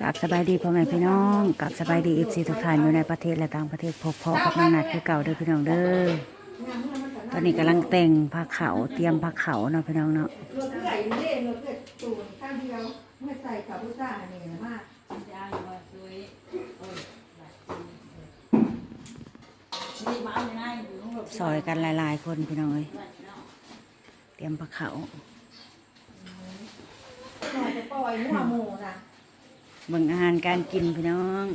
กับสบายดีพ่อแม่พี่น้องกับสบายดีอีฟซีทุกท่านอยู่ในประเทศและต่างประเทศพบพ่อกับน้องนัดคือเก่าเด้อพี่น้องเด้อตอนนี้กำลังแต่งผ้าขาเตรียมผ้าขาเนาะพี่น้องเนาะรถเลื่อยเล่นรถเลื่อยตูนข้างเดียวเมื่อใส่กับพุทธาเนี่ยมากซอยกันหลาย ๆ คนพี่น้องเอ้ยเตรียมผ้าขาหน่อยจะปล่อยหัวหมูนะ เบิ่งอาหารการกินพี่น้อง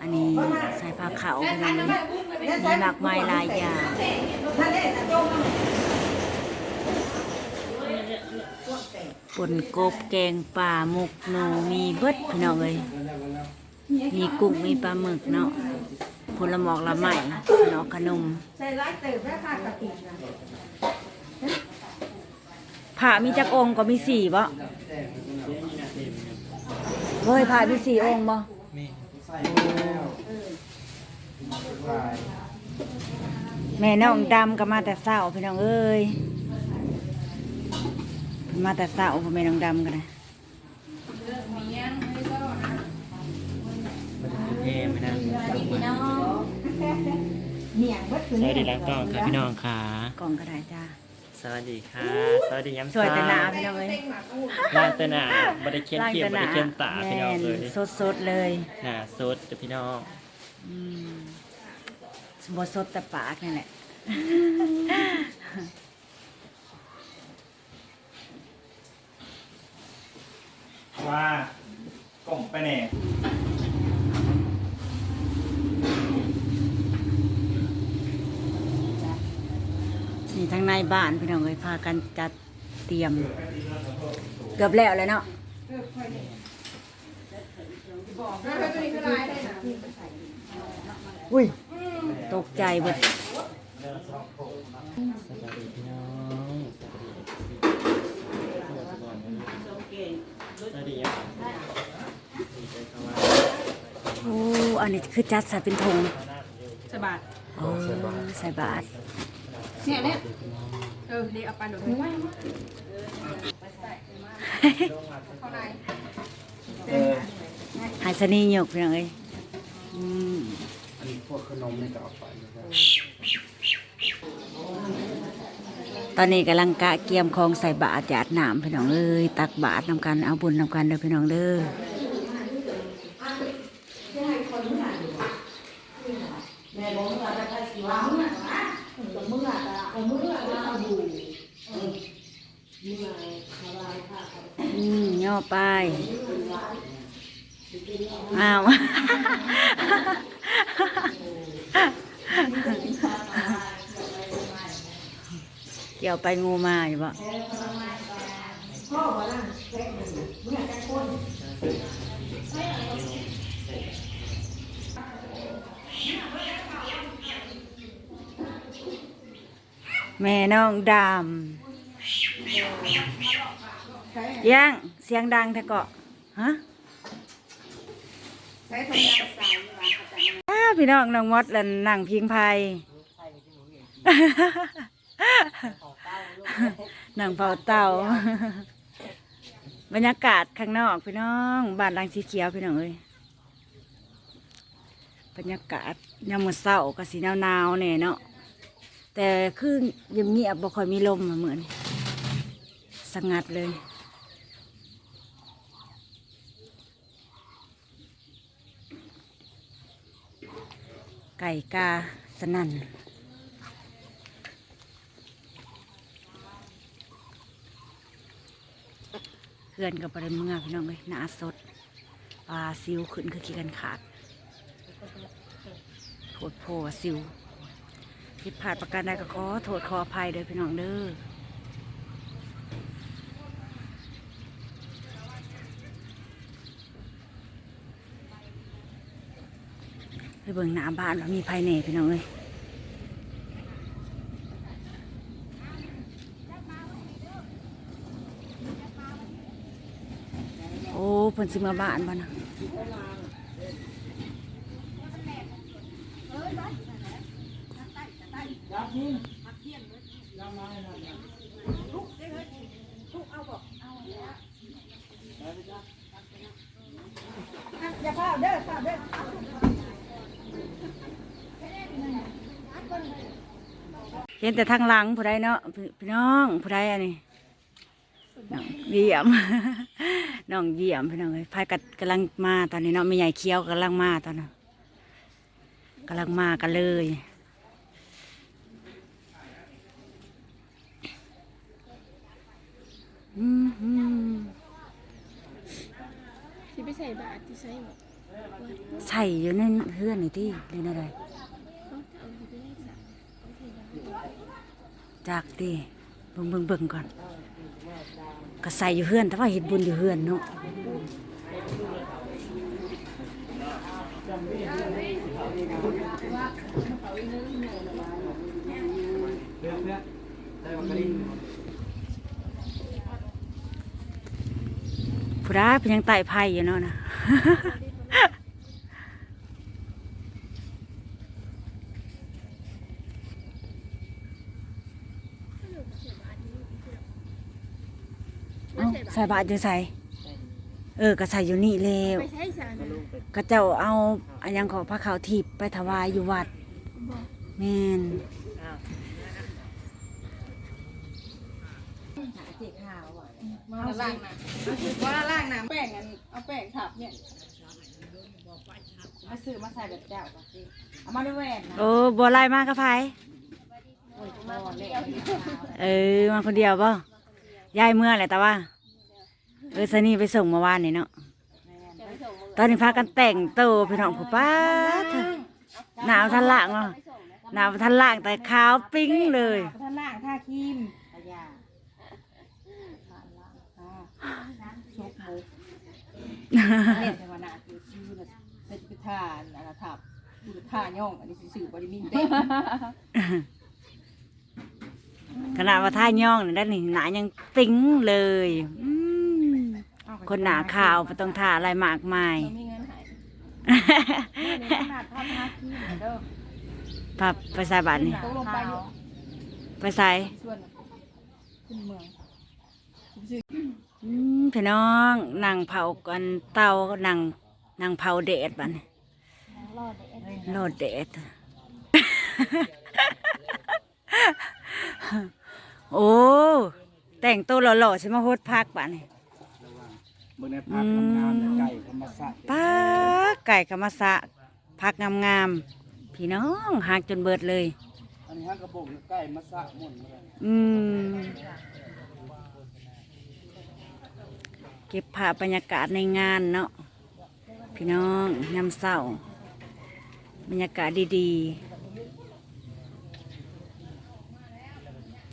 อันนี้ใส่ผ้าขาวพี่น้องมีหลากไม้หลายอย่างนั่นแหละนะจงป่นกบแกงป่าหมกหนูมีเบิดพี่น้องเอ้ยมีกุ้งมีปลาหมึกเนาะผลหมอกละไม้ขนมขนมใส่ร้ายเติบแม่ค่ะกะปินะ ผ้ามีจักองค์ก็มีสี่บ่เฮ้ยผ้ามีสี่องค์บ่แม่น้องดำก็มาแต่เช้าพี่น้องเอ้ยเพิ่นมาแต่เช้าพ่อแม่น้องดำกันนะเย่ไม่นะเหนียงวัดคือสวัสดีแล้วก็ค่ะพี่น้องค่ะกล่องก็ได้จ้า สวัสดีค่ะ สวัสดีย้ำสวยแต่หนาซ้พี่น้องเอ้ยล่างแต่หนาบริเคียนเกียบบริเคียนตาพี่น้องเลยสดสดๆเลยหนาสดเดี๋ยวพี่น้องอืมบสดแต่ปากนี่แหละว่ากล่องไปแน่นี่ ทั้งในบ้านพี่น้องเอ้ยพากันจัดเตรียม เกือบแล้วเลยเนาะแล้วก็ตัวนี้ก็ร้ายได้นะอุ้ยตกใจเบิดสวัสดีพี่น้องสวัสดียังดีใจเข้ามาโอ้อันนี้คือจัดใส่เป็นธงสบายโอ้ใส่บาทเนี่ยเนี่ยเออเดี๋ยวเอาไปหนูไม่เข้าในหายสนีหยกพี่น้องเอ้ยอืมอันนี้พวกขนมนี่ก็เอาไปนะครับตอนนี้กำลังกะเกียมของใส่บาทหยาดน้ำพี่น้องเอ้ยตักบาทนำกันเอาบุญนำกันเด้อพี่น้องเด้อมย่อไปอ้าว เกี่ยวไปงูมาอยู่ปะแม่น้องดำยังเสียงดังแท้เกาะฮะอาพี่น้องน้องมดแล้วนั่งพิงไพนั่งเฝ้าเต่า บรรยากาศข้างนอกพี่น้องบ้านหลังสีเขียวพี่น้องเอ้ยบรรยากาศยามมื้อเช้าก็สีหนาวๆเนี่ยเนาะแต่คือเงียบบ่ค่อยมีลมเหมือนสงัดเลยไก่กาสนั่น เพื่อนกับประเมื่อพี่น้องเลยหนาสดปลาซิวขึ้นคือขี้กันขาดโทษโพซิวผิดพลาดประการใดก็ขอโทษขออภัยเด้อพี่น้องเด้อไปเบิ่งหน้าบ้านว่ามีภายในพี่น้องเลย เพิ่นสิมาบ้านบ้านด้เห็นแต่ทางหลังผู้ใดเนาะพี่น้องผู้ใดอันนี้เดียม น้องเยี่ยมพี่น้องเอ้ยพายกัดกำลังมาตอนนี้เนาะไม่ใหญ่เคี้ยวกำลังมาตอนนั้นกำลังมากันเลยอืมอืมที่ไปใส่บาตรที่ใส่หมดใส่อยู่ในเฮือนนี่ที่เรื่องอะไรเขาจะเอาที่ไปให้สัตว์เอาใส่ยาจากตีเบิ่งเบิ่งเบิ่งก่อน ก็ใส่อยู่เฮือน แต่ว่าเห็ดบุญอยู่เฮือนเนาะเพื่อเพื่อได้มากระดิ่งผู้ใดเป็นยังไต่ไผ่อยู่เนาะนะ เอ้าใส่บาตรอยู่ใส่เออก็ใส่อยู่นี่แล้วไปใช้สารนะก็เจ้าเอาอันยังของพระขาวทิพย์ไปถวายอยู่วัดบอกแม่นมาล่างน้ำว่าล่างน้ำแป้งอันเอาแป้งทับเนี่ยมาซื้อมาใส่แบบเจ้าก่อนสิเอามาด้วยแหวนนะโอ้บัวลายมากกับไผโอ้ยมาเล็กเออมาคนเดียวป่ะ ยายเมื่อแหละแต่ว่าเออสนี่ไปส่งเมื่อวานนี่เนาะตอนนี้พากันแต่งตัวพี่น้องผู้ป้าดเถอะหนาวทันล่างเนาะหนาวทันล่างแต่ขาวปิ้งเลยท่านล่างท่าครีมขยาชกมุกเล่นแต่ว่าหน้าคือชื่อน่ะเป็นพิธานอันนะทับคือท่าย่องอันนี้สื่อบริมินเต้น ขนาดว่าท่าย่องนี่ด้านนี่หนายังปิ้งเลยอืมคนหนาขาวไม่ต้องท่าอะไรมากมาย มีเงินหายนี่ขนาดท่าท่าครีมเด้อพับไปใส่บาทนี่ตกลงไปอยู่ไปใส่ส่วนขึ้นเมืองอืมพี่น้องนั่งเผากันเตานั่งนั่งเผาเดดบัดนรอดเดดโอ้ แต่งตัวหล่อๆใช่ไหมโฮดพักบ้านนี่เมื่อในภาพงามๆไก่ธรรมศาสตร์ป้าไก่กะมาสะพักงามๆพี่น้องหักจนเบิดเลย อันนี้ฮะกระบอกไก่มาสะหมุนมาเลยอืม เก็บภาพบรรยากาศในงานเนาะพี่น้องยามเศร้า บรรยากาศดีๆ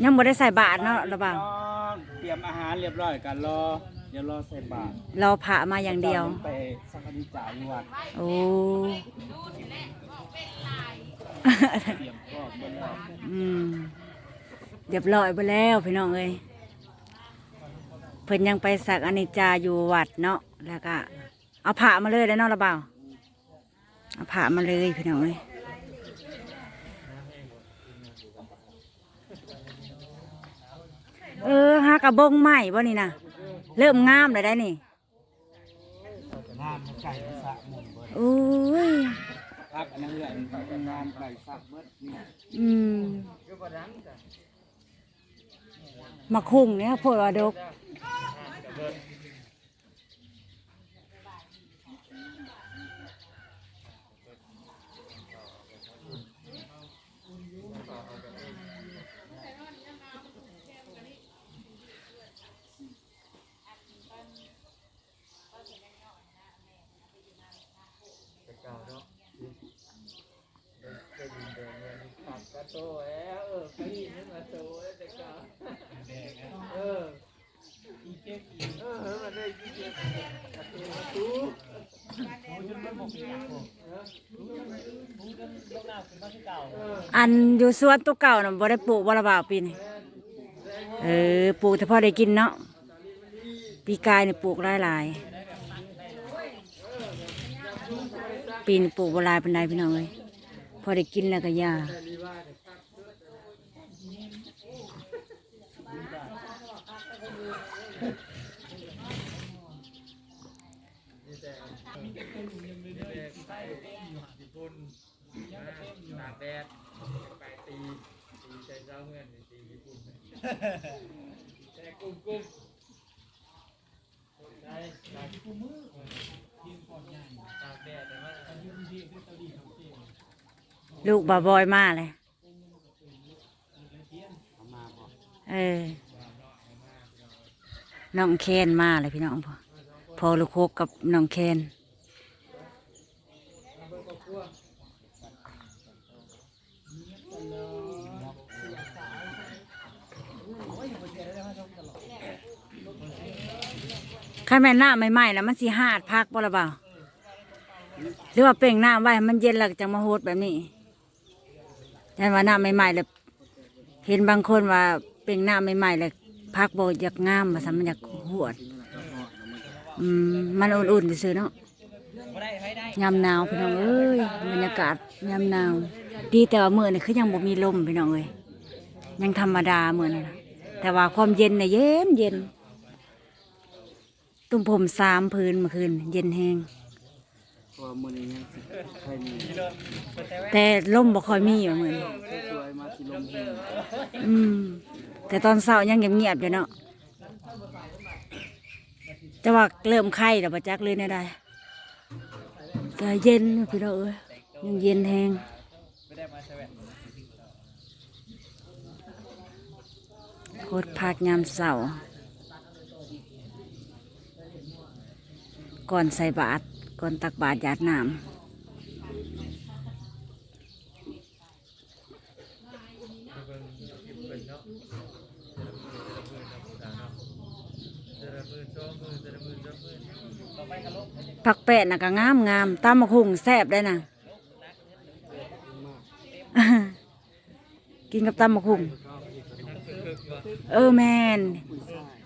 ยังบ่ได้ใส่บาทเนาะระเบาน้องเตรียมอาหารเรียบร้อยกันรอเดี๋ยวรอใส่บาตรเราผ่ามาอย่างเดียว ไปสักการิจ่ายวัดโอ้เตรียมก็บนรอบอืมเรียบร้อยไปแล้วพี่น้องเอ้ยเพิ่นยังไปสักอนิจจาอยู่วัดเนาะแล้วก็เอาผ่ามาเลยแล้วเนาะระเบาเอาผ่ามาเลยพี่น้องเอ้ย เออหากระบงใหม่บ่นี่นะเริ่มงามเลยได้นี่งามไก่สะหมุนเบิดโอ้ยพักอันนั้นเลยงามไก่สะเบิดนี่อืมมาคุ้งเนี่ยพวก ว่าดกอันอยู่สวนตัวเก่าน่ะบ่ได้ปลูกบ่ละบ่าวปีนี้เออปลูกแต่พอได้กินเนาะปีกายนี่ปลูกหลายหลายปีนี้ปลูกบ่หลายปานใดพี่น้องเอ้ยพอได้กินแล้วก็ยา แดดไปตีตีใจเจ้าเพื่อนตีญี่ปุ่นแต่กลูกบาบอยมาเลยเออน้องเคนมาเลยพี่น้องพอพอลูกโคกกับน้องเคน ข้าแม่หน้าใหม่ๆแล้วมันสิหาดพักบ่ละเปล่าหรือว่าเปล่งหน้าไว้มันเย็นแล้วจะมาโฮดแบบนี้แต่ว่าหน้าใหม่ๆแล้วเห็นบางคนว่าเปล่งหน้าใหม่ๆแล้วพักบ่อยากงามมาสมันอยากหวดอืมมันอุ่นๆซื่อเนาะยามหนาวพี่น้องเอ้ยบรรยากาศยามหนาว ดีแต่ว่ามื้อนี่คือยังบ่มีลมพี่น้องเอ้ยยังธรรมดามื้อนี่นะแต่ว่าความเย็นเนี่ยเย็นเย็น ตุ้มผมสามพื้นเมื่อคืนเย็นแห้งแต่ลมบ่ค่อยมีอยู่มื้อนี้แห้งอืมแต่ตอนเช้ายังเงียบๆอยู่เนาะแต่ว่าเริ่มไข้แล้วบ่จักเลยน่ได้แต่เย็นพี่น้องเอ้ยยังเย็นแห้ง โคตรพักยามเสาร์ก่อนใส่บาตรก่อนตักบาตรหยาดน้ำผักแปะน่ะก็งามงามตามมะคุงแซ่บได้น่ะ กินกับตำมะคุงเออแมน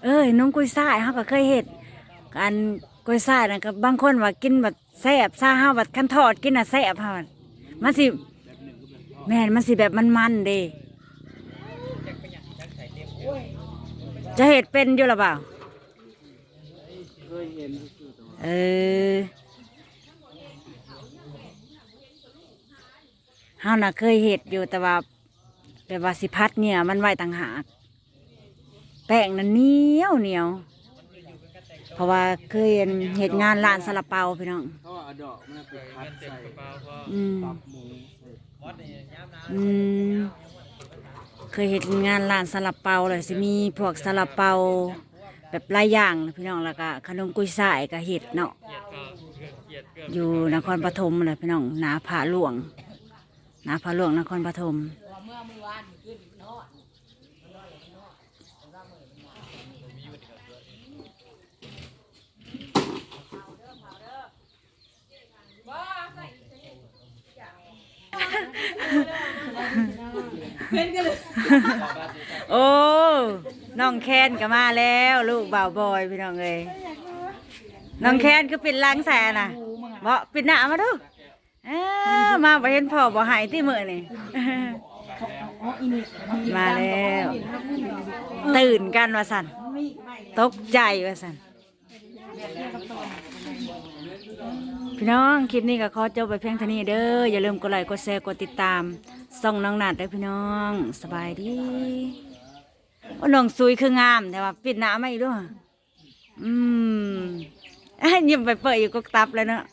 เอ้ยน้องกุยซ่ายเขาก็เคยเห็ดกันกุยซ่ายนะกับบางคนว่ากินแบบแซ่บซ่าห้าแบบคั้นทอดกินอะแซ่บฮะมันสิแมนมันสิแบบมันมันๆเด้จะเห็ดเป็นอยู่หรือเปล่าเออ เฮาน่ะเคยเห็ดอยู่แต่ว่าแบบว่าสิพัดเนี่ยมันไว้ต่างหากแป้งนั้นเหนียวเหนียว เพราะว่าเคยเห็นเหตุงานร้านซาลาเปาพี่น้องเขาเอาดอกมันไปคัดใส่อืมตับหมูใส่อืมเคยเห็นงานร้านซาลาเปาเลยสิมีพวกซาลาเปา แบบหลายอย่างนะพี่น้องแล้วก็ขนมกุยส่ายกับเห็ดเนาะอยู่นครปฐมเลยพี่น้องหนาผาหลวง หนาผาหลวงนครปฐมโอ้ น้องแคนก็มาแล้ว ลูกบ่าวบอยพี่น้องเอ้ยน้องแคนก็ปิดล้างแสน่ะบ่ปิดหน้ามาดูเอ้อ มาบ่เห็นพ่อบ่หายที่มือนี่ มาแล้ว ตื่นกันว่าสันตกใจว่าสันพี่น้องคลิปนี้ก็ขอจบไปเพียงเท่านี้เด้ออย่าลืมกดไลค์กดแชร์กดติดตามส่องน้องนัดเด้อพี่น้องสบายดีโอ้น้องซุยคืองามแต่ว่าปิดหน้าไม่ด้วยอืมยิ้มไปเปิดอยู่กกตับเลยเนาะ